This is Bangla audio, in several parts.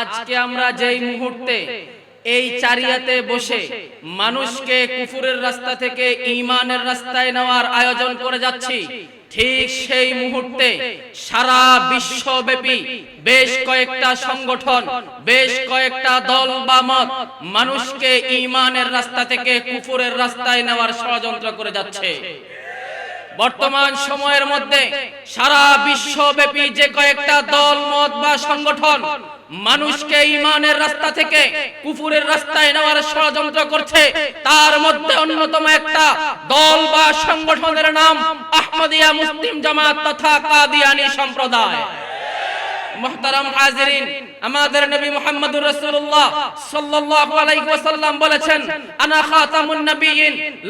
আজকে আমরা যেই মুহূর্তে এই চারিয়াতে বসে মানুষকে কুফুরের রাস্তা থেকে ঈমানের রাস্তায় নেওয়ার আয়োজন করে যাচ্ছি, ঠিক সেই মুহূর্তে সারা বিশ্বব্যাপী বেশ কয়েকটা সংগঠন, বেশ কয়েকটা দল বা মত মানুষকে ঈমানের রাস্তা থেকে কুফুরের রাস্তায় নেওয়ার ষড়যন্ত্র করে যাচ্ছে। বর্তমান সময়ের মধ্যে সারা বিশ্বব্যাপী যে কয়েকটা দল মত বা সংগঠন মানুষকে ইমানের রাস্তা থেকে কুফুরের রাস্তায় নেওয়ার ষড়যন্ত্র করছে। তার মধ্যে অন্যতম একটা দল বা সংগঠনের নাম আহমদিয়া মুসলিম জামাত তথা কাদিয়ানি সম্প্রদায়। মুহতারাম হাজিরিন। আমাদের নবী মুহাম্মদুর রাসূলুল্লাহ সাল্লাল্লাহু আলাইহি ওয়াসাল্লাম বলেছেন, আনা খাতামুন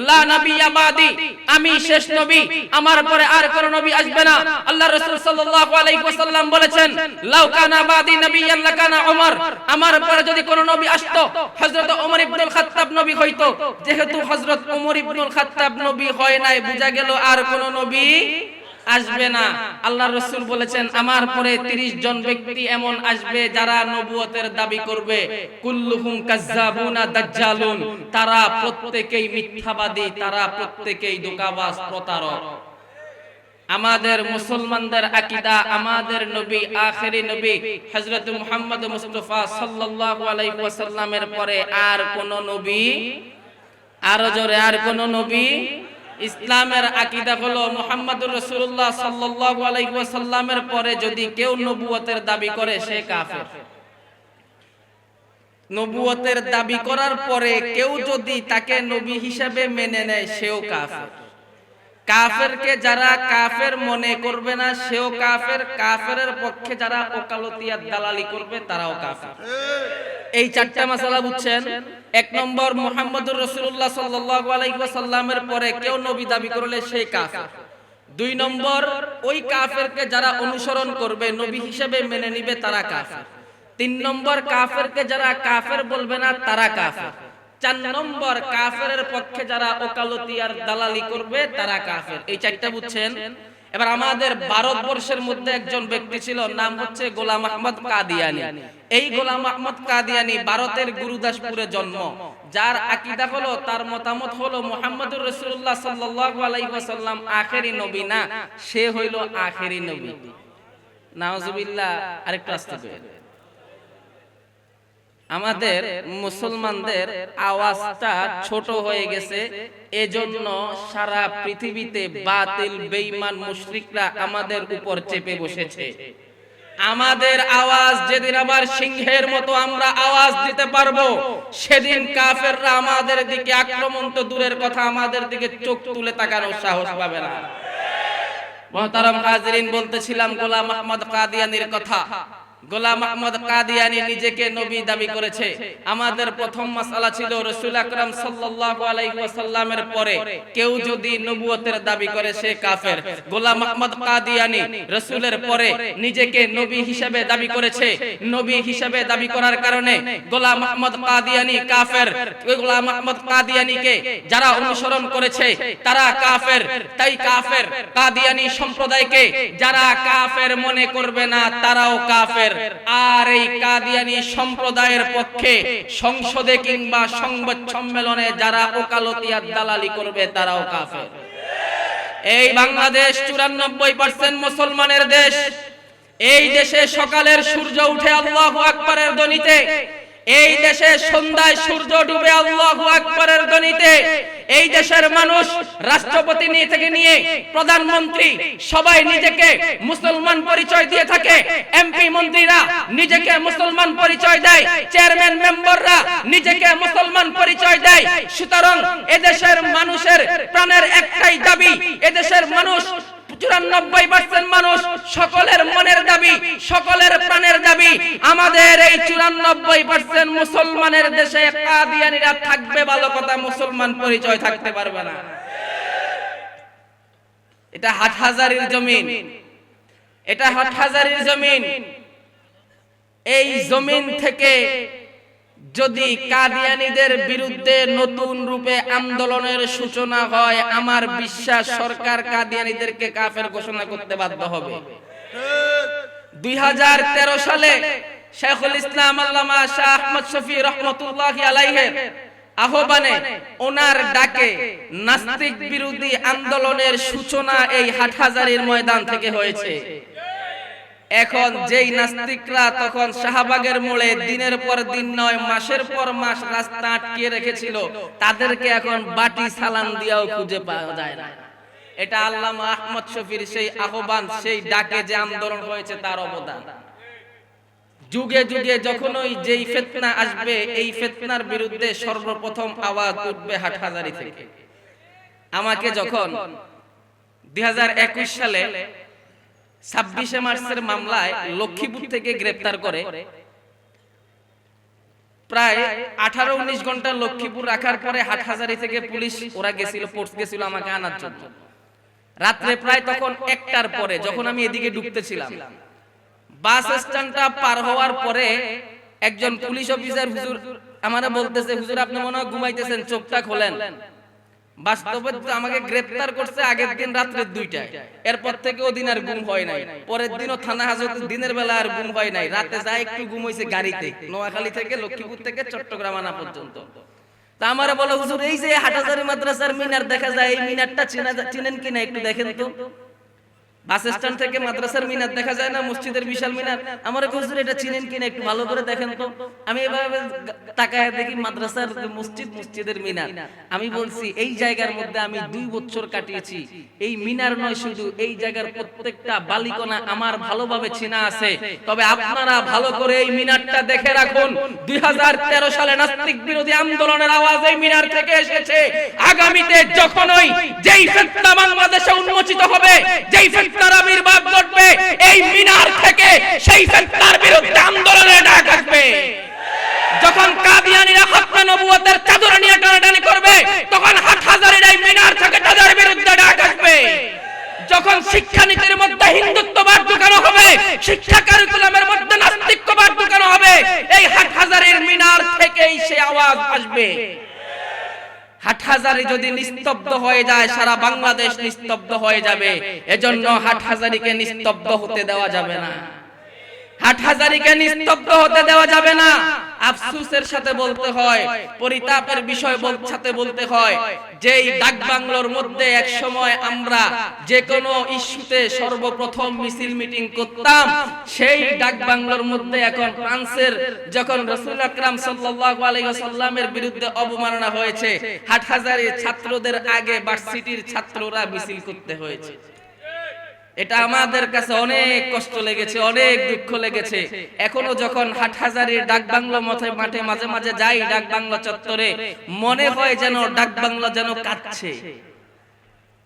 লা নাবিয়্যা বাদি। আমি শেষ নবী, আমার পরে আর কোন নবী আসবে না। আল্লাহ রাসূল সাল্লাল্লাহু আলাইহি ওয়াসাল্লাম বলেছেন, লাউ কানা বাদি নাবিয়্যান লাকানা আমার পরে যদি কোন নবী আসতো, হযরত ওমর ইবনুল খাত্তাব নবী হইতো। যেহেতু হযরত ওমর ইবনুল খাত্তাব নবী হয় নাই, বুঝা গেল আর কোন নবী আসবে না। আল্লাহ রসুল বলেছেন, আমার পরে 30 জন ব্যক্তি এমন আসবে যারা নবুয়তের দাবি করবে। তারা প্রত্যেকেই মিথ্যাবাদী, তারা প্রত্যেকেই ধোঁকাবাজ প্রতারক। আমাদের মুসলমানদের আকীদা, আমাদের নবী, আখেরি নবী, হযরত মুহাম্মদ মুস্তাফা ওয়াসাল্লামের পরে আর কোন নবী, আর জোরে, আর কোন নবী ইসলামের আকীদা হলো মুহাম্মদুর রসুল্লাহ সাল্লাল্লাহু পরে যদি কেউ নবুয়তের দাবি করে, সে কাফের। নবুয়তের দাবি করার পরে কেউ যদি তাকে নবী হিসাবে মেনে নেয়, সেও কাফের। কাফেরকে যারা কাফের মনে করবে না, সেও কাফের। কাফেরের পক্ষে যারা ওকালতিয়ার দালালি করবে, তারাও কাফের। এই চারটা মাসালা বুঝছেন? এক নম্বর মুহাম্মদুর আলাইহি ওয়াসাল্লামের পরে কেউ নবী দাবি করলে সেই কাফের। দুই নম্বর, ওই কাফেরকে যারা অনুসরণ করবে, নবী হিসেবে মেনে নিবে তারা কাফের। তিন নম্বর, কাফেরকে যারা কাফের বলবে না, তারা কাফের। চার নম্বর কাফের পক্ষে যারা ওকালতি আর দালালি করবে, তারা কাফের। এই চারটা বুঝছেন? এবার আমাদের ভারতবর্ষের মধ্যে একজন ব্যক্তি ছিল, নাম হচ্ছে গোলাম আহমদ কাদিয়ানি। এই গোলাম আহমদ কাদিয়ানি ভারতের গুরুদাসপুরে জন্ম। যার আকীদা হলো, তার মতামত হলো, মুহাম্মদুর রসুল্লাহ সাল্লাল্লাহু আলাইহি আখেরি নবী না, সে হইল আখেরি নবী। নাউজুবিল্লাহ, আরেকটু আস্তে আমাদের মুসলমানদের আওয়াজটা ছোট হয়ে গেছে, এজন্য সারা পৃথিবীতে বাতিল, বেঈমান মুশরিকরা আমাদের উপর চেপে বসেছে। আমাদের আওয়াজ যেদিন আবার সিংহের মতো আমরা আওয়াজ দিতে পারব, সেদিন কাফেররা আমাদের দিকে আক্রমণ তো দূরের কথা, আমাদের দিকে চোখ তুলে তাকানোর সাহস পাবে না। মহতারম হাজরিন বলতেছিলাম, গোলাম আহমদ কাদিয়ানির কথা গোলাম আহমদ কাদিয়ানি নিজেকে নবী দাবি করেছে। আমাদের প্রথম মাসালা ছিল রসুল আকরাম ওয়াসাল্লামের পরে। কেউ যদি নবুয়তের দাবি করে সে কাফের। গোলাম আহমদ কাদিয়ানি রসুলের পরে নিজেকে নবী হিসেবে দাবি করেছে। নবী হিসেবে দাবি করার কারণে গোলাম আহমদ কাদিয়ানি কাফের। গোলাম আহমদ কাদিয়ানিকে যারা অনুসরণ করেছে, তারা কাফের। তাই কাফের কাদিয়ানি সম্প্রদায়কে যারা কাফের মনে করবে না, তারাও কাফের। আর এই কাদিয়ানি সম্প্রদায়ের পক্ষে সংসদে কিংবা সংবাদ সম্মেলনে যারা ওকালতি আর দালালি করবে, তারাও কাফের। এই বাংলাদেশ চুরানব্বই পার্সেন্ট মুসলমানের দেশ। এই দেশে সকালের সূর্য উঠে আল্লাহ আকবরের ধ্বনিতে এই দেশে সন্ধ্যায় সূর্য ডুবে আল্লাহু আকবরের ধ্বনিতে এই দেশের মানুষ রাষ্ট্রপতি নিয়ে থেকে নিয়ে প্রধানমন্ত্রী সবাই নিজেকে মুসলমান পরিচয় দিয়ে থাকে, এমপি মন্ত্রীরা নিজেকে মুসলমান পরিচয় দেয়, চেয়ারম্যান মেম্বাররা নিজেকে মুসলমান পরিচয় দেয়। সুতরাং এদেশের মানুষের প্রাণের একটাই দাবি, এদেশের মানুষ চুরানব্বই পার্সেন্ট মানুষ সকলের মনের দাবি, সকলের প্রাণের দাবি, আমাদের এই চুরানব্বই পার্সেন্ট মুসলমানের দেশে কাদিয়ানিরা থাকবে ভালো কথা, মুসলমান পরিচয় থাকতে পারবে না। এটা হাট হাজারির জমিন। এটা হাট হাজারির জমিন। এই জমিন থেকে যদি কাদিয়ানীদের বিরুদ্ধে নতুন রূপে আন্দোলনের সূচনা হয়, আমার বিশ্বাস সরকার কাদিয়ানীদেরকে কাফের ঘোষণা করতে বাধ্য হবে। দুই সালে শেখুল ইসলাম আল্লামা শাহ আহমদ শফি রহমতুল্লাহি আলাইহের আহ্বানে ওনার ডাকে নাস্তিক বিরোধী আন্দোলনের সূচনা এই হাটহাজারির ময়দান থেকে হয়েছে। এখন যেই নাস্তিকরা তখন শাহবাগের মোড়ে দিনের পর দিন নয় মাসের পর মাস রাস্তা আটকিয়ে রেখেছিল। তাদেরকে এখন বাটি সালাম দিয়াও খুঁজে পাওয়া যায় না। এটা আল্লামা আহমদ শফির সেই আহ্বান সেই ডাকে যে আন্দোলন হয়েছে তার অবদান। যুগে যুগে যখনই যেই ফেতনা আসবে এই ফেতনার বিরুদ্ধে সর্বপ্রথম আওয়াজ উঠবে হাটহাজারি থেকে। আমাকে যখন দুই হাজার একুশ সালে ছাব্বিশে মার্চের মামলায় লক্ষ্মীপুর থেকে গ্রেপ্তার করে প্রায় আঠারো উনিশ ঘণ্টা লক্ষ্মীপুর রাখার পরে হাটহাজারি থেকে পুলিশ ওরা গেছিল ফোর্স গেছিল আমাকে আনার জন্য। রাত্রে প্রায় তখন একটার পরে যখন আমি এদিকে ঢুকতেছিলাম। বাস স্ট্যান্ডটা পার হওয়ার পরে একজন পুলিশ অফিসার হুজুর আমারে বলতেছে হুজুর আপনি মনে হয় ঘুমাইতেছেন চোখটা খোলেন। বাস্তবে আমাকে গ্রেপ্তার করছে আগের দিন রাত্রে দুইটায়। এরপর থেকে ওদিন আর গুম হয় নাই। পরের দিনও থানা হাজত দিনের বেলা আর গুম হয় নাই। রাতে যায় একটু গুম হয়েছে গাড়িতে, নোয়াখালী থেকে লক্ষ্মীপুর থেকে চট্টগ্রাম আনা পর্যন্ত। তা আমার বলো, হুজুর, এই যে হাটাজারি মাদ্রাসার মিনার দেখা যায়, এই মিনারটা চিনা চিনেন কিনা একটু দেখেন তো? বাস স্ট্যান্ড থেকে মাদ্রাসার মিনার দেখা যায় না মসজিদের বিশাল মিনার। আমার হুজুর এটা চিনেন কিনা একটু ভালো করে দেখেন তো। আমি এভাবে তাকায় দেখি মাদ্রাসার মসজিদ মসজিদের মিনার। আমি বলছি এই জায়গার মধ্যে আমি দুই বছর কাটিয়েছি। এই মিনার নয় শুধু এই জায়গার প্রত্যেকটা বালিকণা আমার ভালোভাবে চেনা আছে। তবে আপনারা ভালো করে এই মিনারটা দেখে রাখুন। দুই হাজার তেরো সালে নাস্তিক বিরোধী আন্দোলনের আওয়াজ এই মিনার থেকে এসেছে। আগামীতে যখনই যেই ফেতনা বাংলাদেশে উন্মোচিত হবে যেই ফেতনার আবির্ভাব ঘটবে, এই মিনার থেকে সেই ফেতনার বিরুদ্ধে আন্দোলনের ডাক আসবে। যখন কাদিয়ানিরা খতমে নবুয়তের চাদর নিয়ে টানাটানি করবে, তখন হাটহাজারির এই মিনার থেকে তাদের বিরুদ্ধে ডাক আসবে। যখন শিক্ষানীতির মধ্যে হিন্দুত্ববাদ ঢুকানো হবে, শিক্ষা কারিকুলামের মধ্যে নাস্তিক্যবাদ ঢুকানো হবে, এই হাটহাজারির মিনার থেকেই সে আওয়াজ আসবে। হাটহাজারি যদি নিস্তব্ধ হয়ে যায়, সারা বাংলাদেশ নিস্তব্ধ হয়ে যাবে। এজন্য হাটহাজারিকে নিস্তব্ধ হতে দেওয়া যাবে না। নিস্তব্ধ হতে দেওয়া যাবে না। আফসুসের সাথে বলতে হয়, পরিতাপের বিষয় সাথে বলতে হয় ডাক বাংলোর মধ্যে এক সময় আমরা যে কোনো ইস্যুতে সর্বপ্রথম মিছিল মিটিং করতাম, সেই ডাক বাংলোর মধ্যে এখন ফ্রান্সের যখন রসুল আকরাম সাল্লাল্লাহু আলাইহি ওয়াসাল্লামের বিরুদ্ধে অবমাননা হয়েছে হাটহাজারি ছাত্রদের আগে ভার্সিটির ছাত্ররা মিছিল করতে হয়েছে। এটা আমাদের কাছে অনেক কষ্ট লেগেছে অনেক দুঃখ লেগেছে। এখনও যখন হাটহাজারির ডাক বাংলো মঠে মাঠে মাঝে মাঝে যাই ডাক বাংলো চত্বরে মনে হয় যেন ডাক বাংলো যেন কাঁদছে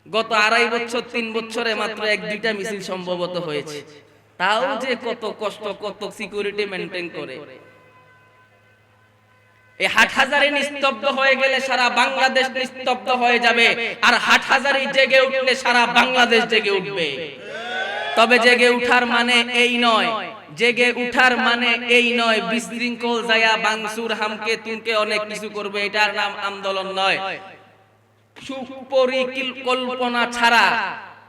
গত আড়াই বছর তিন বছরে মাত্র এক দুইটা মিছিল সম্ভবত হয়েছে। তাও যে কত কষ্ট কত সিকিউরিটি মেনটেন করে। এই হাটহাজারি নিস্তব্ধ হয়ে গেলে সারা বাংলাদেশ নিস্তব্ধ হয়ে যাবে। আর হাটহাজারি জেগে উঠলে সারা বাংলাদেশ জেগে উঠবে। তবে জেগে উঠার মানে এই নয়। জেগে উঠার মানে এই নয়, বিশৃঙ্খল জায়া বাংসুর হামকে তুমকে অনেক কিছু করবে, এটার নাম আন্দোলন নয়। সুপরিকল্পনা ছাড়া,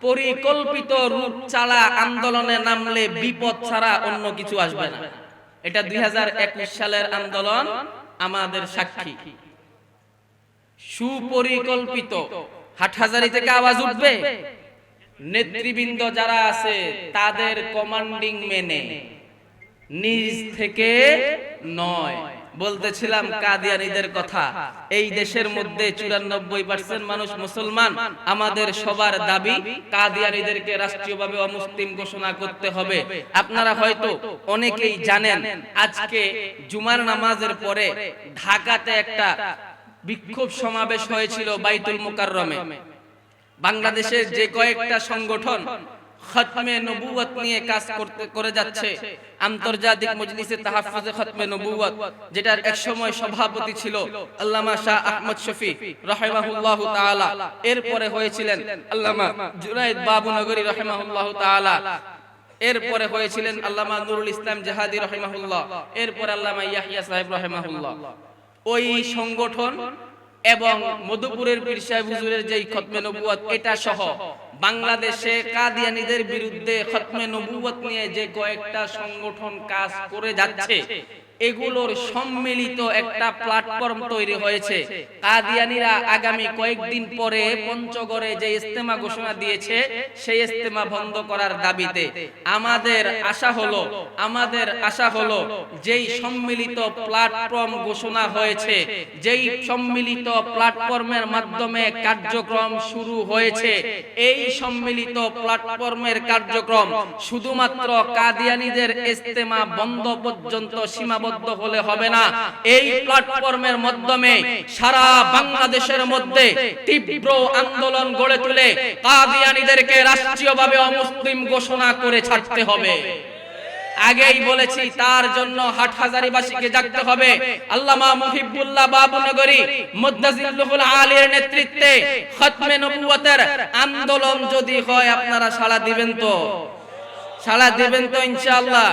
পরিকল্পিত রূপ ছাড়া আন্দোলনে নামলে বিপদ ছাড়া অন্য কিছু আসবে না। এটা দুই হাজার একুশ সালের আন্দোলন। আমাদের সাক্ষী। সুপরিকল্পিত হাট হাজারি থেকে আওয়াজ উঠবে? নেতৃবৃন্দ যারা আছে, তাদের কমান্ডিং মেনে। নিজ থেকে নয়। বলতেছিলাম কাদিয়ানিদের কথা, এই দেশের মধ্যে চুরানব্বই পার্সেন্ট মানুষ মুসলমান। আমাদের সবার দাবি, কাদিয়ানিদেরকে রাষ্ট্রীয়ভাবে অমুসলিম ঘোষণা করতে হবে। আপনারা হয়তো অনেকেই জানেন, আজকে জুমার নামাজের পরে ঢাকাতে একটা বিক্ষোভ সমাবেশ হয়েছিল বাইতুল মুকাররমে। বাংলাদেশের যে কয়েকটা সংগঠন খতমে নবুয়ত নিয়ে কাজ করতে করে যাচ্ছে। আন্তর্জাতিক মজলিসে তাহাফুজে খতমে নবুয়ত যেটার এক সময় সভাপতি ছিল আল্লামা শাহ আহমদ শফি, রাহিমাহুল্লাহ তাআলা। এরপরে হয়েছিলেন আল্লামা জুনাইদ বাবুনগরী, রাহিমাহুল্লাহ তাআলা। এরপরে হয়েছিলেন আল্লামা নুরুল ইসলাম জাহাদি, রহিমাহুল্লাহ। এরপর আল্লামা ইয়াহিয়া সাহেব, রহিমাহুল্লাহ। ওই সংগঠন এবং মধুপুরের পীর সাহেব হুজুরের যেই খতমে নবুয়াত এটা সহ বাংলাদেশে কাদিয়ানিদের বিরুদ্ধে খতমে নবুয়াত নিয়ে যে কয়েকটা সংগঠন কাজ করে যাচ্ছে এগুলোর সম্মিলিত একটা প্ল্যাটফর্ম তৈরি হয়েছে। কাদিয়ানীরা আগামী কয়েকদিন পরে পঞ্চগড়ে যে ইস্তেমা ঘোষণা দিয়েছে সেই ইস্তেমা বন্ধ করার দাবিতে। আমাদের আশা হলো আমাদের আশা হলো যেই সম্মিলিত প্ল্যাটফর্ম ঘোষণা হয়েছে যেই সম্মিলিত প্ল্যাটফর্মের মাধ্যমে কার্যক্রম শুরু হয়েছে এই সম্মিলিত প্ল্যাটফর্মের কার্যক্রম শুধুমাত্র কাদিয়ানিদের ইস্তেমা বন্ধ পর্যন্ত সীমাবদ্ধ হলে হবে না। এই প্ল্যাটফর্মের মাধ্যমে সারা বাংলাদেশের মধ্যে তীব্র আন্দোলন গড়ে তুলে কাদিয়ানীদেরকে রাষ্ট্রীয়ভাবে অমুসলিম ঘোষণা করে ছাড়তে হবে। আগেই বলেছি, তার জন্য হাটহাজারিবাসীকে জাগতে হবে। আল্লামা মুহিবুল্লাহ বাবুনগরী মুদ্দাজিল্লুহুল আলীর নেতৃত্বে খতমে নবুয়তের আন্দোলন যদি হয়, আপনারা সাড়া দিবেন তো। সাড়া দিবেন তো ইনশাআল্লাহ।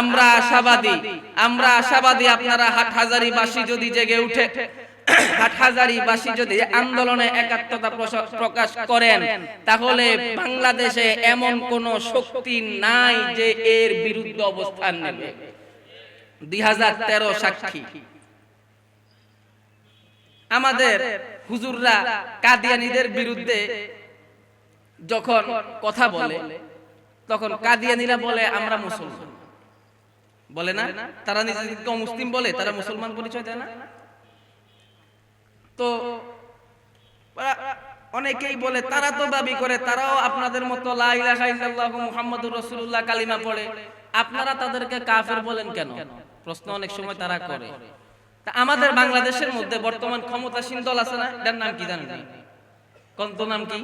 আমরা আশাবাদী। আমরা আশাবাদী আপনারা হাটহাজারিবাসী যদি জেগে উঠে যদি আন্দোলনে একাত্মতা প্রকাশ করেন, তাহলে বাংলাদেশে এমন কোন শক্তি নাই যে এর বিরুদ্ধে অবস্থান নেবে। দুই হাজার তেরো সাক্ষী। আমাদের হুজুররা কাদিয়ানীদের বিরুদ্ধে যখন কথা বলে তখন কাদিয়ানীরা বলে আমরা মুসলমান। বলে না তারা নিজেদেরকে মুসলিম বলে তারা মুসলমান পরিচয় দেয় না। তো অনেকেই বলে তারা তো দাবি করে তারাও আপনাদের মতো মুহাম্মাদুর রাসূলুল্লাহ কালিমা পড়ে। আপনারা তাদেরকে কাফের বলেন কেন? প্রশ্ন অনেক সময় তারা করে। আমাদের বাংলাদেশের মধ্যে বর্তমান ক্ষমতাসীন দল আছে না? এটার নাম কি জানেন কোন নাম কি?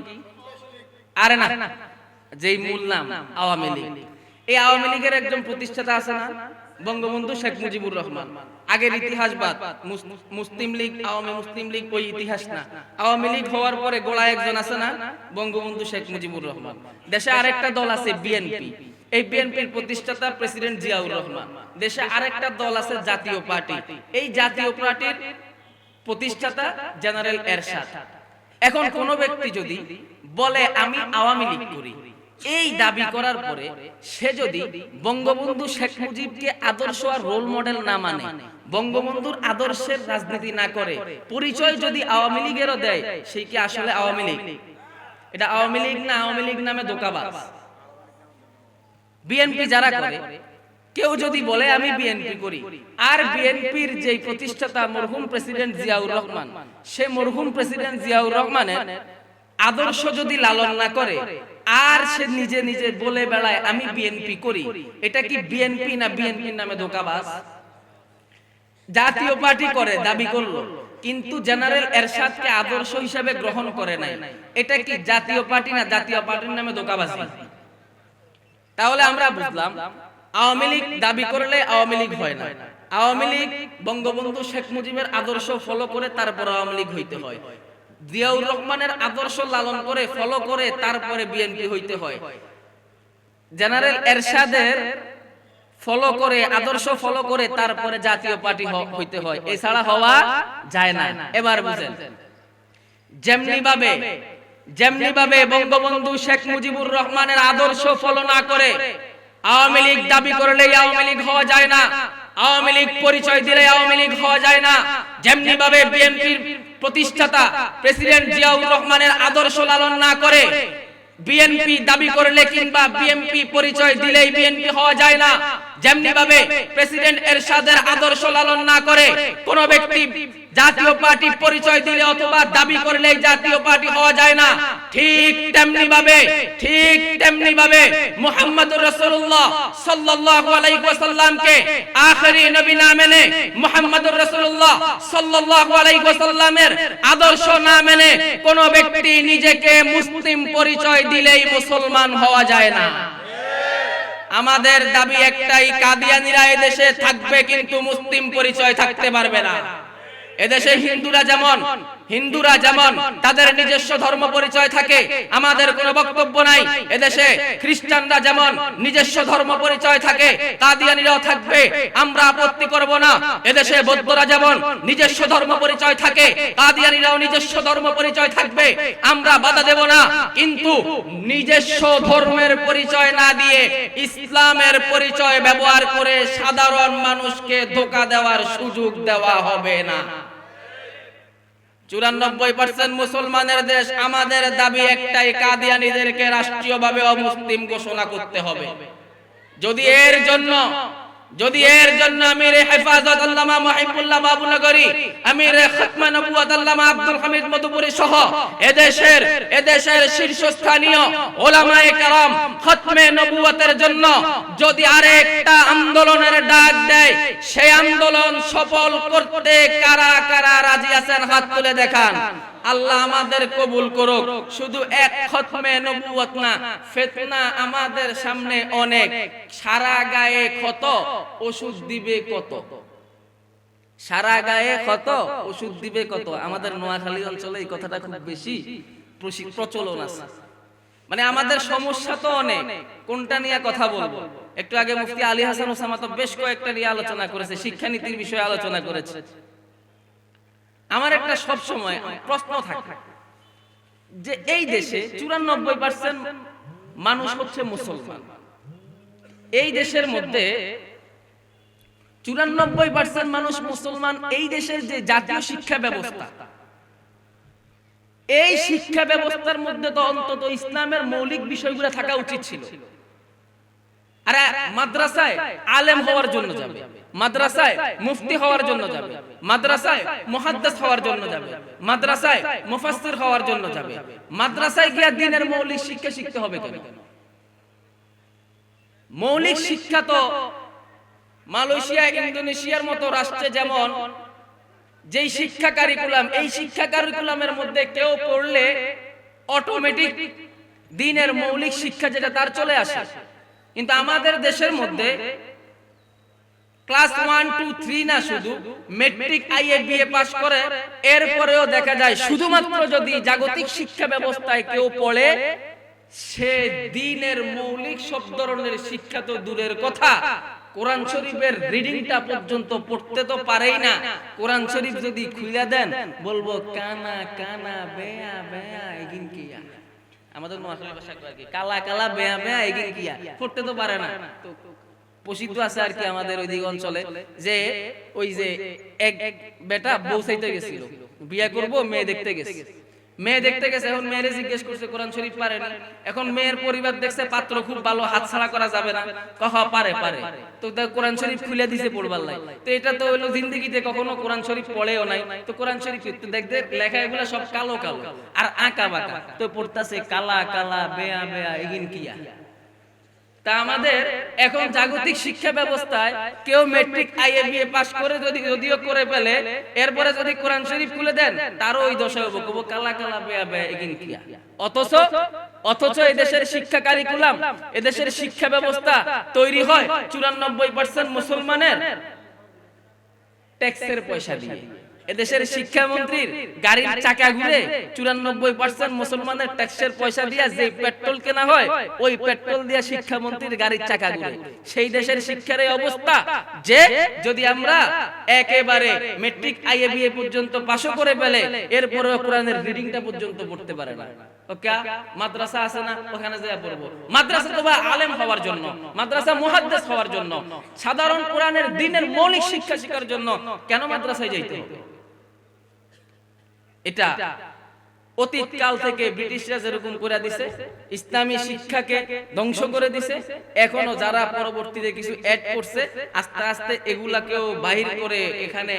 আরে না যেই মূল নাম আওয়ামী লীগ। এই আওয়ামী লীগের একজন প্রতিষ্ঠাতা আছে না? বঙ্গবন্ধু শেখ মুজিবুর রহমান। আগের ইতিহাসবাদ মুস- মুসলিম লীগ আওয়ামী মুসলিম লীগ ওই ইতিহাস না। আওয়ামী লীগ হওয়ার পরে গোড়া একজন আছে না? বঙ্গবন্ধু শেখ মুজিবুর রহমান। দেশে আরেকটা দল আছে বিএনপি। এই বিএনপির প্রতিষ্ঠাতা প্রেসিডেন্ট জিয়াউর রহমান। দেশে আরেকটা দল আছে জাতীয় পার্টি। এই জাতীয় পার্টির প্রতিষ্ঠাতা জেনারেল এরশাদ। এখন কোন ব্যক্তি যদি বলে আমি আওয়ামী লীগ করি এই দাবি করার পরে সে যদি বঙ্গবন্ধু শেখ মুজিবকে আদর্শ আর রোল মডেল না মানে বঙ্গবন্ধুর আদর্শের রাজনীতি না করে পরিচয় যদি আওয়ামী লীগেরও দেয় সেই কি আসলে আওয়ামী লীগ? এটা আওয়ামী লীগ না আওয়ামী লীগ নামে দোকাবাজ? বিএনপি যারা করে কেউ যদি বলে আমি বিএনপি করি আর বিএনপির যে প্রতিষ্ঠাতা মরহুম প্রেসিডেন্ট জিয়াউর রহমান সে মরহুম প্রেসিডেন্ট জিয়াউর রহমানের আদর্শ যদি লালন না করে আর সে নিজে নিজে বলে বেড়ায় আমি বিএনপি করি। এটা কি বিএনপি না বিএনপির নামে ধোকাবাজ জাতীয় পার্টি। করে দাবি করল। কিন্তু জেনারেল এরশাদকে আদর্শ হিসেবে গ্রহণ করে নাই। এটা কি জাতীয় পার্টি না জাতীয় পার্টির নামে ধোকাবাজি তাহলে আমরা বুঝলাম আওয়ামী লীগ দাবি করলে আওয়ামী লীগ হয় না। আওয়ামী লীগ বঙ্গবন্ধু শেখ মুজিবের আদর্শ ফলো করে তারপর আওয়ামী লীগ হইতে হয়। জিয়াউর রহমানের আদর্শ লালন করে ফলো করে, তারপরে বিএনপি হইতে হয়। জেনারেল এরশাদের ফলো করে, আদর্শ ফলো করে, তারপরে জাতীয় পার্টি হইতে হয়। এছাড়া হওয়া যায় না। এবার বুঝেন। যেমনি ভাবে যেমনি ভাবে বঙ্গবন্ধু শেখ মুজিবুর রহমানের আদর্শ ফলো না করে, আওয়ামী লীগ দাবি করলে আওয়ামী লীগ হওয়া যায় না। আওয়ামী লীগ পরিচয় দিলে আওয়ামী লীগ হওয়া যায় না। যেমনি ভাবে বিএনপির প্রতিষ্ঠাতা প্রেসিডেন্ট জিয়াউর রহমানের আদর্শ লালন না করে বিএনপি দাবি করলে কিংবা বিএনপি পরিচয় দিলেই বিএনপি হওয়া যায় না। যেমনি ভাবে প্রেসিডেন্ট এরশাদের আদর্শ লালন না করে কোন ব্যক্তি জাতীয় পার্টি পরিচয় দিলে অথবা দাবি করলে জাতীয় পার্টি হওয়া যায় না। ঠিক তেমনি ভাবে, ঠিক তেমনি ভাবে মুহাম্মদুর রাসূলুল্লাহ সাল্লাল্লাহু আলাইহি ওয়াসাল্লামকে আখেরি নবী না মেনে মুহাম্মদুর রাসূলুল্লাহ সাল্লাল্লাহু আলাইহি ওয়াসাল্লামের আদর্শ না মেনে কোন ব্যক্তি নিজেকে মুসলিম পরিচয় দিলেই মুসলমান হওয়া যায় না। আমাদের দাবি একটাই, কাদিয়ানিরা এদেশে থাকবে কিন্তু মুসলিম পরিচয় থাকতে পারবে না। এদেশে হিন্দুরা যেমন হিন্দুরা যেমন তাদের নিজস্ব ধর্ম পরিচয় থাকে আমাদের কোনো বক্তব্য নাই। এদেশে খ্রিস্টানরা যেমন নিজস্ব ধর্ম পরিচয় থাকে কাদিয়ানিরাও থাকবে আমরা আপত্তি করব না। এদেশে বৌদ্ধরা যেমন নিজস্ব ধর্ম পরিচয় থাকে কাদিয়ানিরাও নিজস্ব ধর্ম পরিচয় থাকবে আমরা বাধা দেব না। কিন্তু নিজস্ব ধর্মের পরিচয় না দিয়ে ইসলামের পরিচয় ব্যবহার করে সাধারণ মানুষকে ধোকা দেওয়ার সুযোগ দেওয়া হবে না চুরানব্বই পার্সেন্ট মুসলমানের দেশ, আমাদের দাবি একটাই, কাদিয়ানিদেরকে রাষ্ট্রীয়ভাবে অমুসলিম ঘোষণা করতে হবে। যদি এর জন্য যদি এর জন্য আমির হেফাজত আল্লামা মহিবুল্লাহ বাবুনগরী আমির খতমা নবুয়ত আল্লামা আব্দুল হামিদ মধুপুরী সহ এদেশের এদেশের শীর্ষস্থানীয় ওলামায়ে কেরাম খতমে নবুয়তের জন্য যদি আরেকটা আন্দোলনের ডাক দেয়, সেই আন্দোলন সফল করতে কারা কারা রাজি আছেন হাত তুলে দেখান। আল্লাহ আমাদের কবুল করুক। শুধু এক খতমে নবুয়ত না, ফিতনা আমাদের সামনে অনেক। সারা গায়ে ক্ষত, ওষুধ দিবে কত? সারা গায়ে ক্ষত, ওষুধ দিবে কত? আমাদের নোয়াখালী অঞ্চলে এই কথাটা খুব বেশি প্রচলন আছে। মানে আমাদের সমস্যা তো অনেক। কোনটা নিয়ে কথা বলব? একটু আগে মুফতি আলী হাসান ওসামা তো বেশ কয়েকটা নিয়ে আলোচনা করেছে, শিক্ষানীতির বিষয়ে আলোচনা করেছে। আমার একটা সব সময় প্রশ্ন থাকে যে এই দেশে চুরানব্বই পার্সেন্ট মানুষ হচ্ছে মুসলমান। এই দেশের মধ্যে চুরানব্বই পার্সেন্ট মানুষ মুসলমান এই দেশের যে জাতীয় শিক্ষা ব্যবস্থা, এই শিক্ষা ব্যবস্থার মধ্যে তো অন্তত ইসলামের মৌলিক বিষয়গুলো থাকা উচিত ছিল। আর মাদ্রাসায় আলেম হওয়ার জন্য যাবে। মাদ্রাসায় মুফতি হওয়ার জন্য যাবে। মাদ্রাসায় মুহাদ্দিস হওয়ার জন্য যাবে। মাদ্রাসায় মুফাসসির হওয়ার জন্য যাবে। মাদ্রাসায় গিয়া দ্বীনের মৌলিক শিক্ষা শিখতে হবে কেন? মৌলিক শিক্ষা তো মালয়েশিয়া, ইন্দোনেশিয়ার মতো রাষ্ট্রে যেমন, যেই শিক্ষা কারিকুলাম এই শিক্ষা কারিকুলামের মধ্যে কেউ পড়লে অটোমেটিক দিনের মৌলিক শিক্ষা যেটা তার চলে আসে। কিন্তু আমাদের দেশের মধ্যে ক্লাস ওয়ান টু থ্রি না শুধু মেট্রিক আইএ বিএ পাস করে, এরপরেও দেখা যায় শুধুমাত্র যদি জাগতিক শিক্ষা ব্যবস্থায় কেউ পড়ে, সে দিনের মৌলিক সব ধরনের শিক্ষা তো দূরের কথা। কোরআন শরীফের রিডিংটা পর্যন্ত পড়তে তো পারেই না। কোরআন শরীফ যদি খুলে দেন, বলব কানা কানা, বেয়া বেয়া, এগিন কিয়া আমাদের নোয়াখালী কয় কি? কালা কালা বেয়া বেয়া এগিয়ে গিয়া। পড়তে তো পারে না। প্রসিদ্ধ আছে আর কি আমাদের ওই দিক অঞ্চলে। যে ওই যে এক এক বেটা বউ চাইতে গেছিল। বিয়ে করব, মেয়ে দেখতে গেছে। মেয়ে দেখতে গেছে, এখন মেয়েরে জিজ্ঞেস করছে, কোরআন শরীফ পারে না? এখন মেয়ের পরিবার দেখছে, পাত্র খুব ভালো, হাত ছাড়া করা যাবে না। কহ, পারে পারে। তো কোরআন শরীফ খুলে দিছে পড়বার লাই। তো এটা তো হলো জিন্দগিতে কখনো কোরআন শরীফ পড়েও নাই। তো কোরআন শরীফ দেখতে লেখা এগুলো সব কালো কালো। আর আঁকা বাঁকা। তো পড়তাছে, কালা কালা, বেয়া বেয়া, এগিন কিয়া? তা আমাদের এখন জাগতিক শিক্ষা ব্যবস্থায় কেউ মেট্রিক আইএ বিএ পাস করে যদি যদিও করে ফেলে, এরপরে যদি কোরআন শরীফ খুলে দেন, তারও ওই দশা হব। কবো কালা কালা বেয়া বেয়া এগিন অথচ অথচ এদেশের শিক্ষা কারিকুলাম এদেশের শিক্ষা ব্যবস্থা তৈরি হয় চুরানব্বই পার্সেন্ট মুসলমানের ট্যাক্সের পয়সা দিয়ে। এদেশের শিক্ষামন্ত্রীর গাড়ির চাকা ঘুরে চুরানব্বই পার্সেন্ট মুসলমানের ট্যাক্সের পয়সা দিয়ে যে পেট্রোল কেনা হয় ওই পেট্রোল দিয়ে শিক্ষামন্ত্রীর গাড়ির চাকা ঘুরে। সেই দেশের শিক্ষার এই অবস্থা যে যদি আমরা একেবারে মেট্রিক আইএ বিএ পর্যন্ত পাশও করে ফেলে এরপরেও কোরআনের রিডিংটা পর্যন্ত পড়তে পারে না। ওকে মাদ্রাসা আছে না? ওখানে যা পড়ব। মাদ্রাসা তো আলেম হওয়ার জন্য। মাদ্রাসা মুহাদ্দিস হওয়ার জন্য। সাধারণ কোরআনের দিনের মৌলিক শিক্ষা শেখার জন্য কেন মাদ্রাসায় যাইতে হবে এটা অতীত কাল থেকে ব্রিটিশরা যেরকম করে দিছে ইসলামী শিক্ষাকে ধ্বংস করে দিছে এখনও যারা পরবর্তীতে কিছু অ্যাড করছে আস্তে আস্তে এগুলাকেও বাহির করে এখানে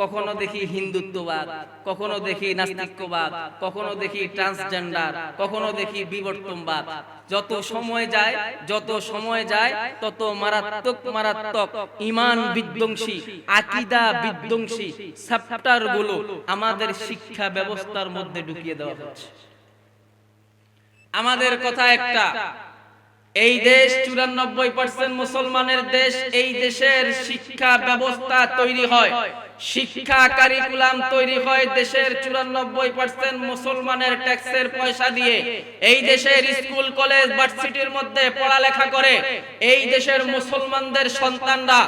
কখনো দেখি হিন্দুত্ববাদ, কখনো দেখি নাস্তিক্যবাদ কখনো দেখি ট্রান্সজেন্ডার কখনো দেখি বিবর্তনবাদ। যত সময় যায়, যত সময় যায়, তত মারাত্মক মারাত্মক ইমান বিধ্বংসী, আকিদা বিধ্বংসী সাপ্টারগুলো আমাদের শিক্ষা ব্যবস্থার মধ্যে ঢুকিয়ে দেওয়া হচ্ছে। আমাদের কথা একটা, এই দেশ চুরানব্বই পার্সেন্ট মুসলমানের দেশ, এই দেশের শিক্ষা ব্যবস্থা তৈরি হয়। শিক্ষা কারিকুলাম তৈরি হয় দেশের চুরানব্বই পার্সেন্ট মুসলমানের ট্যাক্সের পয়সা দিয়ে। এই দেশের স্কুল কলেজ ভার্সিটির মধ্যে পড়ালেখা করে। এই দেশের মুসলমানদের সন্তানরা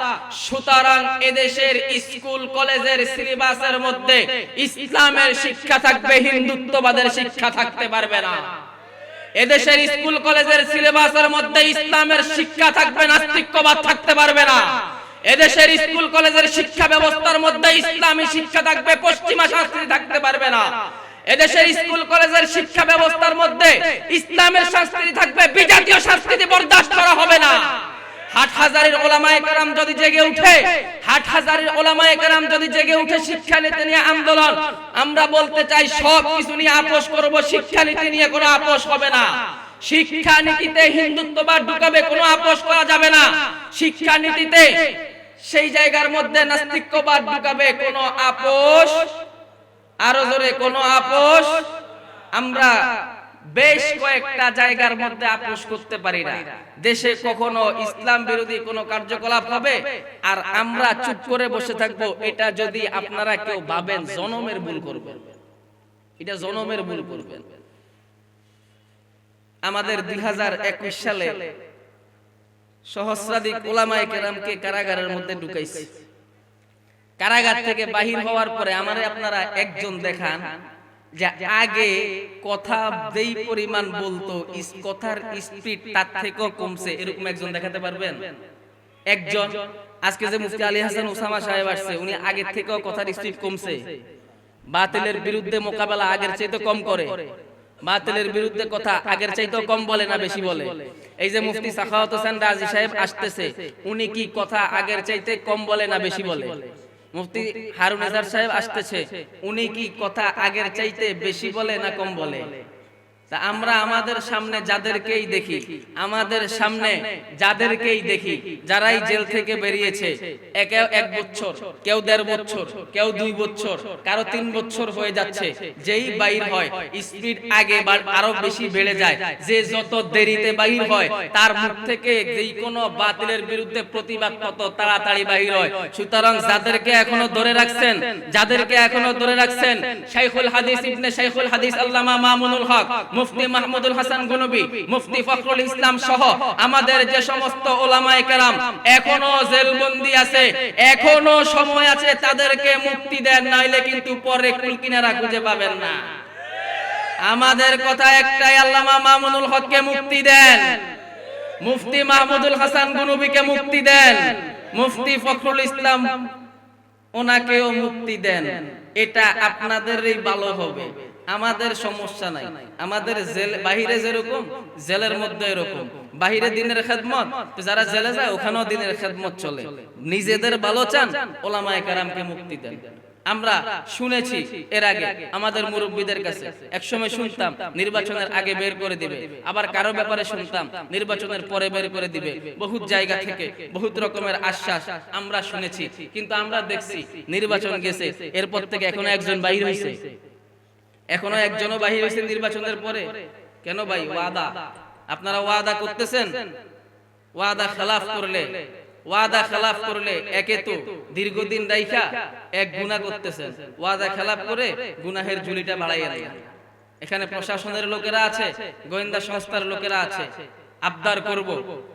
সুতরাং এদেশের স্কুল কলেজের সিলেবাসের মধ্যে ইসলামের শিক্ষা থাকবে, হিন্দুত্ববাদের শিক্ষা থাকতে পারবে না। এদেশের স্কুল কলেজের সিলেবাসের মধ্যে ইসলামের শিক্ষা থাকবে নাস্তিক্যবাদ থাকতে পারবে না। এদেশের স্কুল, কলেজের শিক্ষা ব্যবস্থার মধ্যে ইসলামী শিক্ষা থাকবে, পশ্চিমা সংস্কৃতি থাকতে পারবে না। এদেশের স্কুল, কলেজের শিক্ষা ব্যবস্থার মধ্যে ইসলামের সংস্কৃতি থাকবে, বিজাতীয় সংস্কৃতি বরদাস্ত করা হবে না। হাট হাজারের ওলামায়ে কেরাম যদি জেগে উঠে, হাট হাজারের ওলামায়ে কেরাম যদি জেগে উঠে শিক্ষা নীতি নিয়ে আন্দোলন, আমরা বলতে চাই সব কিছু নিয়ে আপোষ করব, শিক্ষা নীতি নিয়ে কোনো আপোষ হবে না। শিক্ষা নীতিতে হিন্দুত্ববাদ ঢুকাবে, কোনো আপোষ করা যাবে না। শিক্ষা নীতিতে সেই জায়গার মধ্যে নাস্তিক্যবাদ ঢুকাবে কোনো আপোষ? আরও জোরে, কোনো আপোষ? আমরা বেশ কয়েকটা জায়গার মধ্যে আপোষ করতে পারি না। দেশে কখনো ইসলাম বিরোধী কোনো কার্যকলাপ হবে? আর আমরা চুপ করে বসে থাকব, এটা যদি আপনারা কেউ ভাবেন, জনমের ভুল করবেন। এটা জনমের ভুল করবেন। আমাদের দুই হাজার একুশ সালে সহস্রাধিক ওলামায় কেরামকে কারাগারের মধ্যে ঢুকাইছে। কারাগার থেকে বাহির হওয়ার পরে আমারে আপনারা একজন দেখান যে আগে কথা যেই পরিমাণ বলতো কথার স্পিড তার থেকেও কমছে, এরকম একজন দেখাতে পারবেন? একজন? আজকে যে মুফতি আলী হাসান ওসামা সাহেব আসছে, উনি আগের থেকেও কথার স্পিড কমছে। বাতিলের বিরুদ্ধে মোকাবেলা আগের চেয়ে তো কম করে। বাতিলের বিরুদ্ধে কথা আগের চাইতে কম বলে না বেশি বলে। এই যে মুফতি সাখাওয়াত হোসেন রাজি সাহেব আসতেছে উনি কি কথা আগের চাইতে কম বলে না বেশি বলে? মুফতি হারুন আজার সাহেব আসতেছে উনি কি কথা আগের চাইতে বেশি বলে না কম বলে? তা আমরা আমাদের সামনে যাদেরকেই দেখি, আমাদের সামনে যাদেরকেই দেখি, যারাই জেল থেকে বেরিয়েছে, একে বছর, কেউ দেড় বছর, কেউ দুই বছর, কারও তিন বছর হয়ে যাচ্ছে, যেই বাইর হয় স্পিড আগে আরও বেশি বেড়ে যায়, যে যত দেরিতে বাহির হয়, তার মুখ থেকে যেই কোনো বাতিলের বিরুদ্ধে প্রতিবাদ তত তাড়াতাড়ি বাহির হয়। সুতরাং যাদেরকে এখনও ধরে রাখছেন, যাদেরকে এখনও ধরে রাখছেন, শাইখুল হাদিস ইবনে শাইখুল হাদিস আল্লামা মামুনুল হক মুফতি মাহমুদুল হাসান গনবী, মুফতি ফখরুল ইসলাম সহ আমাদের যে সমস্ত ওলামায়ে কেরাম, এখনও জেলবন্দি আছে, এখনও সময় আছে তাদেরকে মুক্তি দেন, নাইলে কিন্তু পরে কুলকিনারা খুঁজে পাবেন না। আমাদের কথা একটাই, আল্লামা মামুনুল হককে মুক্তি দেন। মুফতি মাহমুদুল হাসান গুনবীকে মুক্তি দেন। মুফতি ফখরুল ইসলাম ওনাকেও মুক্তি দেন। এটা আপনাদেরই ভালো হবে। আমাদের সমস্যা নাই। আমাদের জেল বাহিরে যেরকম, জেলের মধ্যে এরকম। বাহিরে দিনের খেদমত যারা জেলে যায়, ওখানেও দিনের খেদমত চলে। নিজেদের ভালো চান, ওলামায়ে কেরামকে মুক্তি দেন। আমরা শুনেছি এর আগে, আমাদের মুরব্বীদের কাছে। একসময় শুনতাম, নির্বাচনের আগে বের করে দিবে। আবার কারও ব্যাপারে শুনতাম, নির্বাচনের পরে বের করে দিবে। বহুত জায়গা থেকে, বহুত রকমের আশ্বাস আমরা শুনেছি। কিন্তু আমরা দেখছি, নির্বাচন গেছে, এরপর থেকে এখনও একজন বাহির হয়েছে এখনও একজনও বাহির হয়েছে নির্বাচনের পরে। কেন ভাই? ওয়াদা। আপনারা ওয়াদা করতেছেন? ওয়াদা খেলাফ করলে। ওয়াদা খেলাফ করলে একে তো দীর্ঘদিন রাইখা এক গুণা করতেছেন। ওয়াদা খালাফ করে গুনাহের ঝুলিটা বাড়াইয়া দেয় এখানে প্রশাসনের লোকেরা আছে গোয়েন্দা সংস্থার লোকেরা আছে। আবদার করব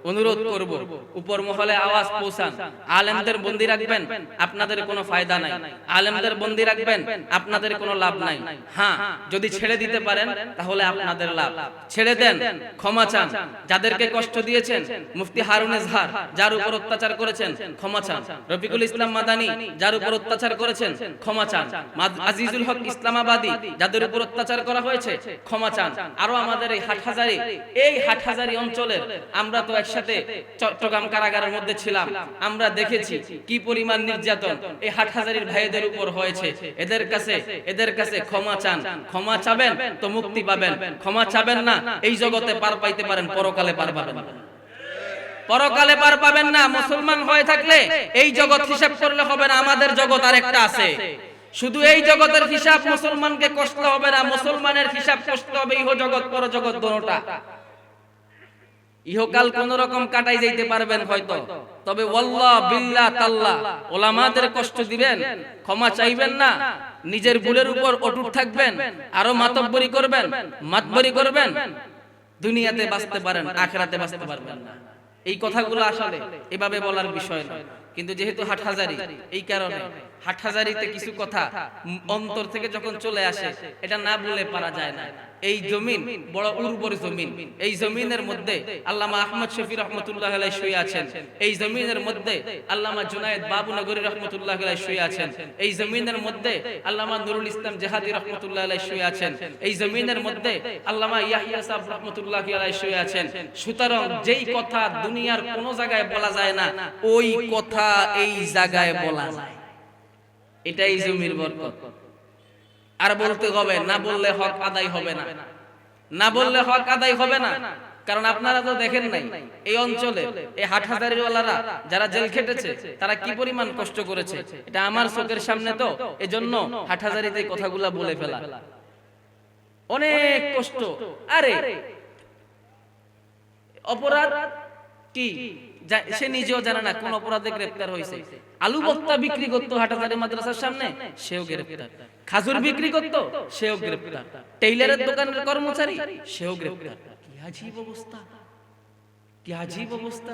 অনুরোধ করব উপর মহলে আওয়াজ পৌঁছান। আলেমদের বন্দি রাখবেন আপনাদের কোনো ফায়দা নাই। আলেমদের বন্দি রাখবেন আপনাদের কোনো লাভ নাই। হ্যাঁ যদি ছেড়ে দিতে পারেন তাহলে আপনাদের লাভ। ছেড়ে দেন ক্ষমা চান। যাদেরকে কষ্ট দিয়েছেন মুফতি হারুন এজহার যার উপর অত্যাচার করেছেন ক্ষমা চান। রফিকুল ইসলাম মাদানি যার উপর অত্যাচার করেছেন ক্ষমা চান। আজিজুল হক ইসলামাবাদী যাদের উপর অত্যাচার করা হয়েছে ক্ষমা চান আরও আমাদের এই হাটহাজারি এই হাট হাটহাজারি অঞ্চলের আমরা তো একসাথে চট্টগ্রাম কারাগারের মধ্যে ছিলাম। আমরা দেখেছি কি পরিমাণ নির্যাতন এই হাটহাজারির ভাইদের উপর হয়েছে। এদের কাছে এদের কাছে ক্ষমা চান। ক্ষমা চাবেন তো মুক্তি পাবেন। ক্ষমা চাবেন না, এই জগতে পার পাইতে পারেন, পরকালে পার পাবেন। পরকালে পার পাবেন না, মুসলমান হয়ে থাকলে এই জগৎ হিসাব করলে হবে না, আমাদের জগৎ আরেকটা আছে। শুধু এই জগতের হিসাব মুসলমানকে কষ্ট হবে না, মুসলমানের হিসাব কষ্ট হবে, ইহ জগৎ, পর জগৎ, দোনোটা। ইহকাল কোন রকম কাটাই যাইতে পারবেন হয়তো। তবে ওয়াল্লাহ বিল্লাহ তাল্লাহ, ওলামাদের কষ্ট দিবেন, ক্ষমা চাইবেন না, নিজের ভুলের উপর অটুট থাকবেন, আরও মাতব্বরি করবেন মাতবরি করবেন। দুনিয়াতে বাঁচতে পারেন, আখেরাতে বাঁচতে পারবেন না। এই কথাগুলো আসলে এভাবে বলার বিষয় কিন্তু যেহেতু হাটহাজারি, এই কারণে হাটহাজারিতে কিছু কথা অন্তর থেকে যখন চলে আসে, এটা না বলে পারা যায় না। এই জমিন বড় উর্বর জমিন। এই জমিনের মধ্যে আল্লামা আহমদ শফি রহমতুল্লাহ শুয়ে আছেন। এই জমিনের মধ্যে আল্লামা জুনায়েদ বাবু নগরী রহমতুল্লাহ শুয়ে আছেন। এই জমিনের মধ্যে আল্লামা নুরুল ইসলাম জাহাদি রহমতুল্লাহ শুয়ে আছেন। এই জমিনের মধ্যে আল্লামা ইয়াহিয়া সাহেব রহমতুল্লাহ শুয়ে আছেন। সুতরাং যেই কথা দুনিয়ার কোন জায়গায় বলা যায় না, ওই কথা এই জায়গায় বলা যায়। এটাই জমির বরকত। আর বলতে হবে, না বললে হক আদায় হবে না। না বললে হক আদায় হবে না। কারণ আপনারা তো দেখেন নাই, এই অঞ্চলে এই হাটহাজারিওয়ালারা যারা জেল খেটেছে, তারা কি পরিমাণ কষ্ট করেছে? এটা আমার চোখের সামনে তো, এজন্য হাটহাজারিতে কথাগুলা বলে ফেলা। অনেক কষ্ট। আরে, অপরাধ কি? সে নিজেও জানে না কোন অপরাধে গ্রেফতার হয়েছে। আলু বস্তা বিক্রি করতো হাটাজারি মাদ্রাসার সামনে সেও গ্রেফতার খাজুর বিক্রি করতো সেও গ্রেফতার টেইলারের দোকানের কর্মচারী সেও গ্রেফতার কি আজীব অবস্থা। কি আজীব অবস্থা।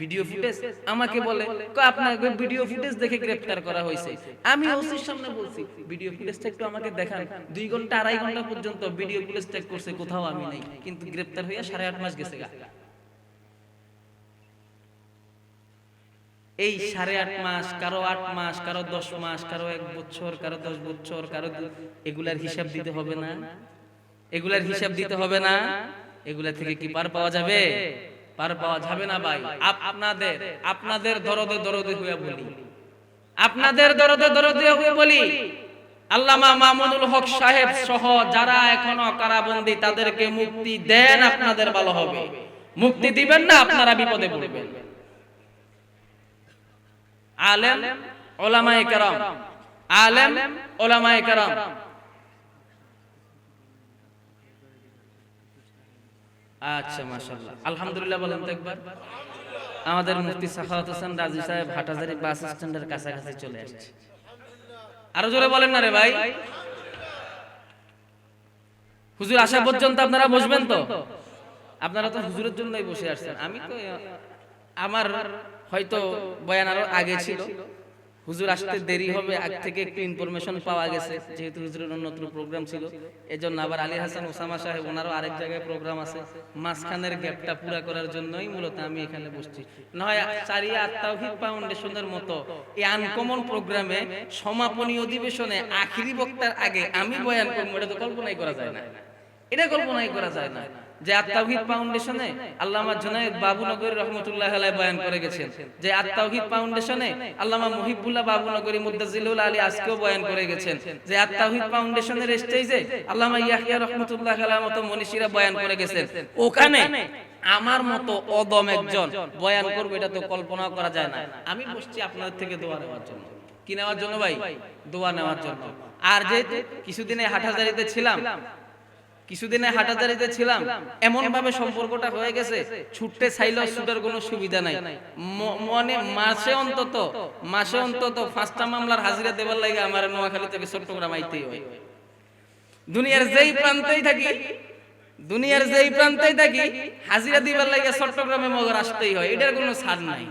ভিডিও ফুটেজ আমাকে বলে আপনার ভিডিও ফুটেজ দেখে গ্রেফতার করা হয়েছে। আমি ওসির সামনে বলছি ভিডিও ফুটেজটা একটু আমাকে দেখান। দুই ঘণ্টা আড়াই ঘণ্টা পর্যন্ত ভিডিও ফুটেজ চেক করছে কোথাও আমি নাই কিন্তু গ্রেফতার হইয়া সাড়ে আট মাস গেছে এই সাড়ে আট মাস, কারও আট মাস, কারও দশ মাস, কারও এক বছর, কারও দশ বছর, কারও এগুলার হিসাব দিতে হবে না। এগুলার হিসাব দিতে হবে না। এগুলা থেকে কি পার পাওয়া যাবে? পার পাওয়া যাবে না ভাই। আপনাদের আপনাদের দরদে দরদে হয়ে বলি। আপনাদের দরদে দরদে হয়ে বলি। আল্লামা মামুনুল হক সাহেব সহ যারা এখনও কারাবন্দী, তাদেরকে মুক্তি দেন, আপনাদের ভালো হবে। মুক্তি দিবেন না, আপনারা বিপদে পড়বেন। আলেম ওলামায়ে কেরাম। আলেম ওলামায়ে কেরাম। আচ্ছা মাশাআল্লাহ। আলহামদুলিল্লাহ বলেন তো একবার। আমাদের মুফতি সাখাওয়াত হোসেন রাজি সাহেব হাটাজারি বাস স্ট্যান্ডের কাছাকাছি চলে আসছে। আরও জোরে বলেন না রে ভাই। হুজুর আসা পর্যন্ত আপনারা বসবেন তো? আপনারা তো হুজুরের জন্যই বসে আসছেন। আমি তো আমার হয়তো বয়ান আরও আগে ছিল। হুজুর আসতে দেরি হবে আগ থেকে একটু ইনফরমেশন পাওয়া গেছে যেহেতু হুজুরের অন্যত্র প্রোগ্রাম ছিল। এজন্য আবার আলী হাসান ওসামা সাহেব ওনারও আরেক জায়গায় প্রোগ্রাম আছে। মাঝখানের গ্যাপটা পুরা করার জন্যই মূলত আমি এখানে বসছি। নয় চারিয়া আত্মাহিদ ফাউন্ডেশনের মতো এই আনকমন প্রোগ্রামে সমাপনী অধিবেশনে আখিরি বক্তার আগে আমি বয়ান করব এটা তো কল্পনাই করা যায় না। এটা কল্পনাই করা যায় না যে আত্মাহিদ ফাউন্ডেশনে আল্লামা জুনায়েদ বাবুনগরী রহমতুল্লাহ আলাই বয়ান করে গেছেন, যে আত্মাহিদ ফাউন্ডেশনে আল্লামা মুহিবুল্লাহ বাবুনগরী মুদ্দাজিলুল আলী আজকেও বয়ান করে গেছেন, যে আত্মাহিদ ফাউন্ডেশনের স্টেজে আল্লামা ইয়াহিয়া রহমতুল্লাহ আলাইহির মতো মনীষীরা বয়ান করে গেছেন। ওখানে আমার মতো অদম একজন বয়ান করবে, এটা তো কল্পনা করা যায় না। আমি বসছি আপনাদের থেকে দোয়া নেওয়ার জন্য। কি নেওয়ার জন্য ভাই? দোয়া নেওয়ার জন্য। আর যেহেতু কিছুদিনে হাটহাজারিতে ছিলাম কিছুদিনে হাটাজারিতে ছিলাম এমন ভাবে সম্পর্কটা হয়ে গেছে ছুটতে চাইলেও ছুটার কোনো সুবিধা নাই। মনে মাসে অন্তত মাসে অন্তত পাঁচটা মামলার হাজিরা দেবার লাগে আমার নোয়াখালী থেকে চট্টগ্রাম আইতেই হয়। দুনিয়ার যেই প্রান্তেই থাকি দুনিয়ার যেই প্রান্তেই থাকি হাজিরা দিবার লাগে চট্টগ্রামে মগর আসতেই হয়। এটার কোনো ছাড় নাই।